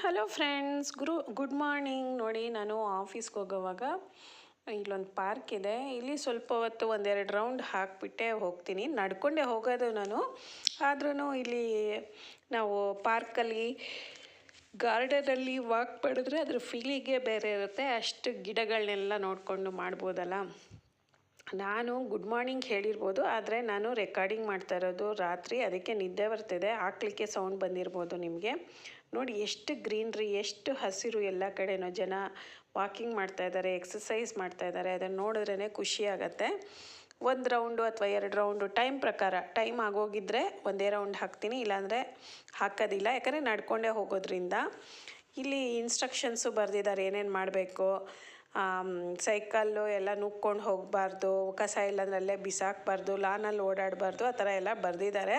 Hello friends, ಗುರು, good morning. ನೋಡಿ, ನಾನು ಆಫೀಸ್ಗೆ ಹೋಗೋವಾಗ ಇಲ್ಲೊಂದು ಪಾರ್ಕ್ ಇದೆ. ಇಲ್ಲಿ ಸ್ವಲ್ಪ ಹೊತ್ತು ಒಂದೆರಡು ರೌಂಡ್ ಹಾಕಿಬಿಟ್ಟೆ ಹೋಗ್ತೀನಿ. ನಡ್ಕೊಂಡೇ ಹೋಗೋದು ನಾನು. ಆದ್ರೂ ಇಲ್ಲಿ ನಾವು ಪಾರ್ಕಲ್ಲಿ, ಗಾರ್ಡನಲ್ಲಿ ವಾಕ್ ಮಾಡಿದ್ರೆ ಅದ್ರ ಫೀಲಿಗೆ ಬೇರೆ ಇರುತ್ತೆ. ಅಷ್ಟು ಗಿಡಗಳನ್ನೆಲ್ಲ ನೋಡಿಕೊಂಡು ಮಾಡ್ಬೋದಲ್ಲ. ನಾನು ಗುಡ್ ಮಾರ್ನಿಂಗ್ ಹೇಳಿರ್ಬೋದು, ಆದರೆ ನಾನು ರೆಕಾರ್ಡಿಂಗ್ ಮಾಡ್ತಾ ಇರೋದು ರಾತ್ರಿ. ಅದಕ್ಕೆ ನಿದ್ದೆ ಬರ್ತಿದೆ. ಹಾಕ್ಲಿಕ್ಕೆ ಸೌಂಡ್ ಬಂದಿರ್ಬೋದು ನಿಮಗೆ. ನೋಡಿ ಎಷ್ಟು ಗ್ರೀನ್ರಿ, ಎಷ್ಟು ಹಸಿರು ಎಲ್ಲ ಕಡೆನೂ ಜನ ವಾಕಿಂಗ್ ಮಾಡ್ತಾ ಇದ್ದಾರೆ ಎಕ್ಸಸೈಸ್ ಮಾಡ್ತಾ ಇದ್ದಾರೆ. ಅದನ್ನು ನೋಡಿದ್ರೇ ಖುಷಿ ಆಗುತ್ತೆ. ಒಂದು ರೌಂಡು ಅಥವಾ ಎರಡು ರೌಂಡು ಟೈಮ್ ಪ್ರಕಾರ ಟೈಮ್ ಆಗೋಗಿದ್ರೆ ಒಂದೇ ರೌಂಡ್ ಹಾಕ್ತೀನಿ, ಇಲ್ಲಾಂದರೆ ಹಾಕೋದಿಲ್ಲ. ಯಾಕಂದರೆ ನಡ್ಕೊಂಡೇ ಹೋಗೋದ್ರಿಂದ ಇಲ್ಲಿ ಇನ್ಸ್ಟ್ರಕ್ಷನ್ಸು ಬರೆದಿದ್ದಾರೆ, ಏನೇನು ಮಾಡಬೇಕು. ಸೈಕಲ್ಲು ಎಲ್ಲ ನುಗ್ಕೊಂಡು ಹೋಗಬಾರ್ದು. ಕಸ ಇಲ್ಲಾಂದ್ರೆ ಅಲ್ಲೇ ಬಿಸಾಕಬಾರ್ದು. ಲಾನಲ್ಲಿ ಓಡಾಡಬಾರ್ದು. ಆ ಥರ ಎಲ್ಲ ಬರೆದಿದ್ದಾರೆ.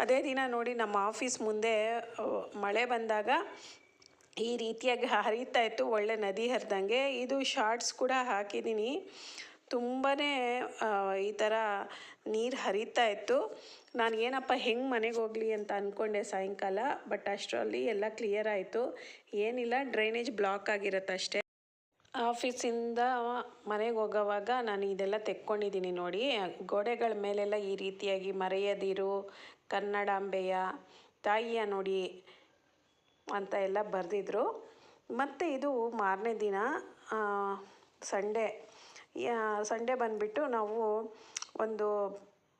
ಅದೇ ದಿನ ನೋಡಿ ನಮ್ಮ ಆಫೀಸ್ ಮುಂದೆ ಮಳೆ ಬಂದಾಗ ಈ ರೀತಿಯಾಗಿ ಹರಿತಾ ಇತ್ತು, ಒಳ್ಳೆ ನದಿ ಹರಿದಂಗೆ. ಇದು ಶಾರ್ಟ್ಸ್ ಕೂಡ ಹಾಕಿದ್ದೀನಿ. ತುಂಬಾ ಈ ಥರ ನೀರು ಹರಿತಾ ಇತ್ತು. ನಾನು ಏನಪ್ಪ, ಹೆಂಗೆ ಮನೆಗೆ ಹೋಗಲಿ ಅಂತ ಅಂದ್ಕೊಂಡೆ ಸಾಯಂಕಾಲ, ಬಟ್ ಅಷ್ಟರಲ್ಲಿ ಎಲ್ಲ ಕ್ಲಿಯರ್ ಆಯಿತು. ಏನಿಲ್ಲ ಡ್ರೈನೇಜ್ ಬ್ಲಾಕ್ ಆಗಿರುತ್ತೆ ಆಫೀಸಿಂದ ಮನೆಗೆ ಹೋಗೋವಾಗ ನಾನು ಇದೆಲ್ಲ ತೆಕ್ಕೊಂಡಿದ್ದೀನಿ ನೋಡಿ. ಗೋಡೆಗಳ ಮೇಲೆಲ್ಲ ಈ ರೀತಿಯಾಗಿ ಮರೆಯದಿರು ಕನ್ನಡಾಂಬೆಯ ತಾಯಿಯ ನೋಡಿ ಅಂತ ಎಲ್ಲ ಬರೆದಿದ್ರು. ಮತ್ತು ಇದು ಮಾರನೇ ದಿನ ಸಂಡೇ ಸಂಡೇ ಬಂದುಬಿಟ್ಟು ನಾವು ಒಂದು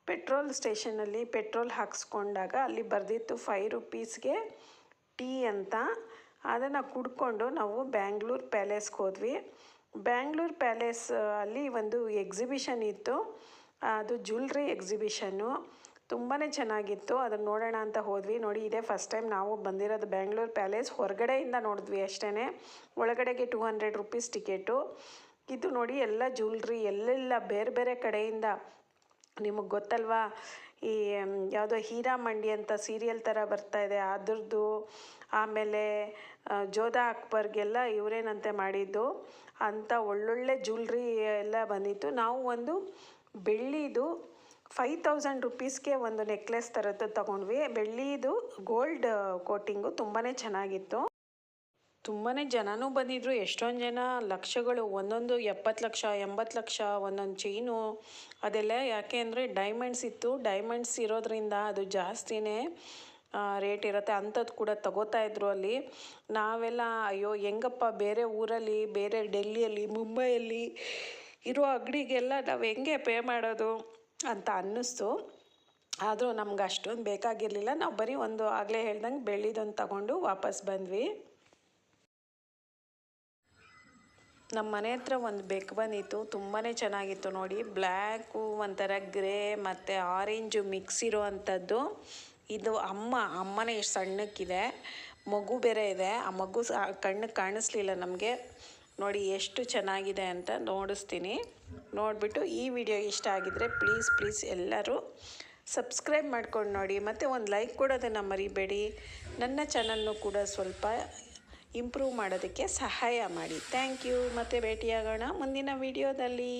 ಪೆಟ್ರೋಲ್ ಸ್ಟೇಷನಲ್ಲಿ ಪೆಟ್ರೋಲ್ ಹಾಕ್ಸ್ಕೊಂಡಾಗ ಅಲ್ಲಿ ಬರೆದಿತ್ತು ಫೈವ್ ರುಪೀಸ್ಗೆ ಟೀ ಅಂತ. ಅದನ್ನು ಕುಡ್ಕೊಂಡು ನಾವು ಬ್ಯಾಂಗ್ಳೂರ್ ಪ್ಯಾಲೇಸ್ಗೆ ಹೋದ್ವಿ. ಬ್ಯಾಂಗ್ಳೂರ್ ಪ್ಯಾಲೇಸ್ ಅಲ್ಲಿ ಒಂದು ಎಕ್ಸಿಬಿಷನ್ ಇತ್ತು. ಅದು ಜ್ಯುಲ್ರಿ ಎಕ್ಸಿಬಿಷನ್ನು. ತುಂಬಾ ಚೆನ್ನಾಗಿತ್ತು. ಅದನ್ನು ನೋಡೋಣ ಅಂತ ಹೋದ್ವಿ. ನೋಡಿ, ಇದೇ ಫಸ್ಟ್ ಟೈಮ್ ನಾವು ಬಂದಿರೋದು ಬೆಂಗಳೂರು ಪ್ಯಾಲೇಸ್ ಹೊರಗಡೆಯಿಂದ ನೋಡಿದ್ವಿ ಅಷ್ಟೇ ಒಳಗಡೆಗೆ ಟೂ ಹಂಡ್ರೆಡ್ ರುಪೀಸ್ ಟಿಕೆಟು ಇದು ನೋಡಿ, ಎಲ್ಲ ಜ್ಯುವೆಲ್ರಿ ಎಲ್ಲೆಲ್ಲ ಬೇರೆ ಬೇರೆ ಕಡೆಯಿಂದ ನಿಮಗೆ ಗೊತ್ತಲ್ವಾ? ಈ ಯಾವುದೋ ಹೀರಾ ಮಂಡಿ ಅಂತ ಸೀರಿಯಲ್ ಥರ ಬರ್ತಾ ಇದೆ. ಅದ್ರದ್ದು ಆಮೇಲೆ ಜೋಧಾ ಅಕ್ಬರ್ಗೆಲ್ಲ ಇವರೇನಂತೆ ಮಾಡಿದ್ದು. ಅಂಥ ಒಳ್ಳೊಳ್ಳೆ ಜ್ಯುಲ್ರಿ ಎಲ್ಲ ಬಂದಿತ್ತು. ನಾವು ಒಂದು ಬೆಳ್ಳಿದು ಫೈವ್ ತೌಸಂಡ್ ರುಪೀಸ್ಗೆ ಒಂದು ನೆಕ್ಲೆಸ್ ಥರದ್ದು ತೊಗೊಂಡ್ವಿ. ಬೆಳ್ಳಿದು ಗೋಲ್ಡ್ ಕೋಟಿಂಗು ತುಂಬಾ ಚೆನ್ನಾಗಿತ್ತು. ತುಂಬಾ ಜನನೂ ಬಂದಿದ್ದರು ಎಷ್ಟೊಂದು ಜನ ಲಕ್ಷಗಳು, ಒಂದೊಂದು ಎಪ್ಪತ್ತು ಲಕ್ಷ, ಎಂಬತ್ತು ಲಕ್ಷ, ಒಂದೊಂದು ಚೈನು ಅದೆಲ್ಲ ಯಾಕೆ ಅಂದರೆ ಡೈಮಂಡ್ಸ್ ಇತ್ತು. ಡೈಮಂಡ್ಸ್ ಇರೋದ್ರಿಂದ ಅದು ಜಾಸ್ತಿನೇ ರೇಟ್ ಇರುತ್ತೆ ಅಂಥದ್ದು ಕೂಡ ತಗೋತಾ ಇದ್ರು ಅಲ್ಲಿ. ನಾವೆಲ್ಲ, ಅಯ್ಯೋ, ಹೆಂಗಪ್ಪ, ಬೇರೆ ಊರಲ್ಲಿ, ಬೇರೆ ಡೆಲ್ಲಿಯಲ್ಲಿ, ಮುಂಬೈಯಲ್ಲಿ ಇರೋ ಅಂಗಡಿಗೆಲ್ಲ ನಾವು ಹೆಂಗೆ ಪೇ ಮಾಡೋದು? ಅಂತ ಅನ್ನಿಸ್ತು. ಆದರೂ ನಮ್ಗೆ ಅಷ್ಟೊಂದು ಬೇಕಾಗಿರಲಿಲ್ಲ. ನಾವು ಬರೀ ಒಂದು ಆಗಲೇ ಹೇಳ್ದಂಗೆ ಬೆಳ್ಳಿದೊಂದು ತಗೊಂಡು ವಾಪಸ್ ಬಂದ್ವಿ. ನಮ್ಮ ಮನೆ ಹತ್ರ ಒಂದು ಬೆಕ್ಕು ಬಂದಿತ್ತು. ತುಂಬಾ ಚೆನ್ನಾಗಿತ್ತು ನೋಡಿ. ಬ್ಲ್ಯಾಕು ಒಂಥರ ಗ್ರೇ ಮತ್ತು ಆರೆಂಜು ಮಿಕ್ಸ್ ಇರೋ ಅಂಥದ್ದು. ಇದು ಅಮ್ಮ, ಅಮ್ಮನೇ ಎಷ್ಟು ಸಣ್ಣಕ್ಕಿದೆ. ಮಗು ಬೇರೆ ಇದೆ. ಆ ಮಗು ಕಣ್ಣಿಗೆ ಕಾಣಿಸ್ಲಿಲ್ಲ ನಮಗೆ. ನೋಡಿ ಎಷ್ಟು ಚೆನ್ನಾಗಿದೆ ಅಂತ ನೋಡಿಸ್ತೀನಿ. ನೋಡಿಬಿಟ್ಟು ಈ ವಿಡಿಯೋ ಇಷ್ಟ ಆಗಿದ್ದರೆ ಪ್ಲೀಸ್ ಪ್ಲೀಸ್ ಎಲ್ಲರೂ ಸಬ್ಸ್ಕ್ರೈಬ್ ಮಾಡ್ಕೊಂಡು ನೋಡಿ. ಮತ್ತು ಒಂದು ಲೈಕ್ ಕೊಡೋದನ್ನು ಮರಿಬೇಡಿ. ನನ್ನ ಚಾನಲ್ನು ಕೂಡ ಸ್ವಲ್ಪ ಇಂಪ್ರೂವ್ ಮಾಡೋದಕ್ಕೆ ಸಹಾಯ ಮಾಡಿ. Thank you. ಮತ್ತು ಭೇಟಿಯಾಗೋಣ ಮುಂದಿನ ವಿಡಿಯೋದಲ್ಲಿ.